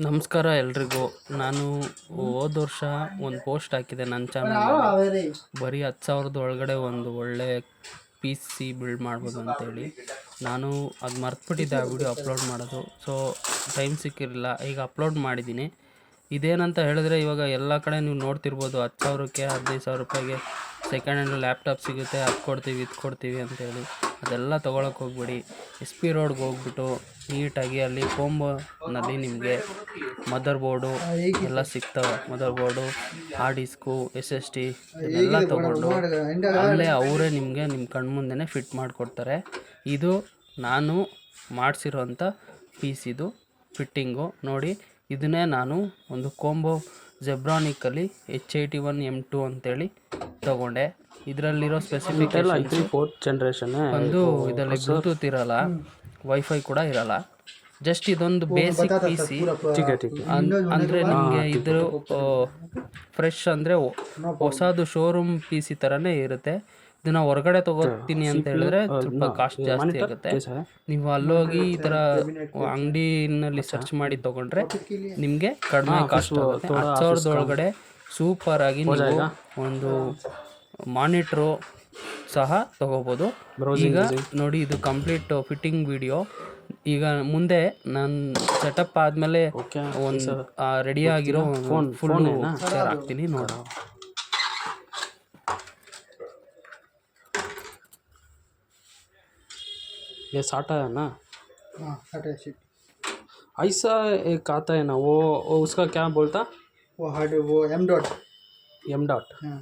ನಮಸ್ಕಾರ ಎಲ್ರಿಗೂ. ನಾನು ಹೋದ ವರ್ಷ ಒಂದು ಪೋಸ್ಟ್ ಹಾಕಿದೆ ನನ್ನ ಚಾನಲ್ ಬರೀ ಹತ್ತು ಸಾವಿರದ ಒಳಗಡೆ ಒಂದು ಒಳ್ಳೆ ಪಿ ಸಿ ಬಿಲ್ಡ್ ಮಾಡ್ಬೋದು ಅಂತೇಳಿ. ನಾನು ಅದು ಮರ್ತುಬಿಟ್ಟಿದ್ದೆ ಆ ವಿಡಿಯೋ ಅಪ್ಲೋಡ್ ಮಾಡೋದು. ಸೊ ಟೈಮ್ ಸಿಕ್ಕಿರಲಿಲ್ಲ. ಈಗ ಅಪ್ಲೋಡ್ ಮಾಡಿದ್ದೀನಿ ಇದೇನಂತ ಹೇಳಿದ್ರೆ ಇವಾಗ ಎಲ್ಲ ಕಡೆ ನೀವು ನೋಡ್ತಿರ್ಬೋದು. ಹತ್ತು ಸಾವಿರಕ್ಕೆ, ಹದಿನೈದು ಸಾವಿರ ರೂಪಾಯಿಗೆ ಸೆಕೆಂಡ್ ಹ್ಯಾಂಡ್ ಲ್ಯಾಪ್ಟಾಪ್ ಸಿಗುತ್ತೆ. ಅದು ಕೊಡ್ತೀವಿ, ಇದು ಕೊಡ್ತೀವಿ ಅಂತೇಳಿ. ಅದೆಲ್ಲ ತೊಗೊಳಕ್ಕೆ ಹೋಗ್ಬೇಡಿ. ಎಸ್ ಪಿ ರೋಡ್ಗೆ ಹೋಗ್ಬಿಟ್ಟು ನೀಟಾಗಿ ಅಲ್ಲಿ ಕೋಂಬೋನಲ್ಲಿ ನಿಮಗೆ ಮದರ್ ಬೋರ್ಡು ಎಲ್ಲ ಸಿಗ್ತವೆ. Mother board hard disk S S D ಎಲ್ಲ ತೊಗೊಂಡು ಅಲ್ಲೇ ಅವರೇ ನಿಮಗೆ ನಿಮ್ಮ ಕಣ್ಮುಂದೆನೇ ಫಿಟ್ ಮಾಡಿಕೊಡ್ತಾರೆ. ಇದು ನಾನು ಮಾಡಿಸಿರೋಂಥ ಪೀಸಿದು ಫಿಟ್ಟಿಂಗು ನೋಡಿ, ಇದನ್ನೇ ನಾನು ಒಂದು combo ಜೆಬ್ರಾನಿಕಲ್ಲಿ H I T one M two ಅಂತೇಳಿ ತಗೊಂಡೆ. ಇದರಲ್ಲಿರೋ ಸ್ಪೆಸಿಫಿಕೇಶನ್ ಫೋರ್ತ್ ಜನ್ರೇಷನ್ ಒಂದು ಇದರಲ್ಲಿ ಬ್ಲೂಟೂತ್ ಇರಲ್ಲ ವೈಫೈ ಕೂಡ ಇರಲ್ಲ. ಜಸ್ಟ್ ಇದೊಂದು ಬೇಸಿಕ್ ಪಿ ಸಿ ಅಂದರೆ ನಿಮಗೆ ಇದ್ರ ಫ್ರೆಶ್ ಅಂದರೆ ಹೊಸದು ಶೋರೂಮ್ ಪಿ ಸಿ ಥರನೇ ಇರುತ್ತೆ. ಇದನ್ನ ಹೊರಗಡೆ ತಗೋತೀನಿ ಅಂತ ಹೇಳಿದ್ರೆ ಸ್ವಲ್ಪ ಕಾಸ್ಟ್ ಜಾಸ್ತಿ ಆಗುತ್ತೆ. ನೀವು ಅಲ್ಲೋಗಿ ಈ ಥರ ಅಂಗಡಿನಲ್ಲಿ ಸರ್ಚ್ ಮಾಡಿ ತಗೊಂಡ್ರೆ ನಿಮಗೆ ಕಡಿಮೆ ಕಾಸ್ಟ್ ಆಗುತ್ತೆ. ಹತ್ತು ಸಾವಿರದ ಒಳಗಡೆ ಸೂಪರ್ ಆಗಿ ನೀವು ಒಂದು ಮಾನಿಟ್ರು ಸಹ ತಗೋಬೋದು ಈಗ ನೋಡಿ ಇದು ಕಂಪ್ಲೀಟ್ ಫಿಟ್ಟಿಂಗ್ ವಿಡಿಯೋ ಈಗ ಮುಂದೆ ನಾನು ಸೆಟಪ್ ಆದಮೇಲೆ ಒಂದು ರೆಡಿ ಆಗಿರೋ ಫುಲ್ ಶೇರ್ ಹಾಕ್ತೀನಿ ನೋಡಿ ये साटा है ना हाँ हटा शीट ऐसा एक आता है ना वो, वो उसका क्या बोलता वो हार्ड वो एम डॉट एम डॉट हाँ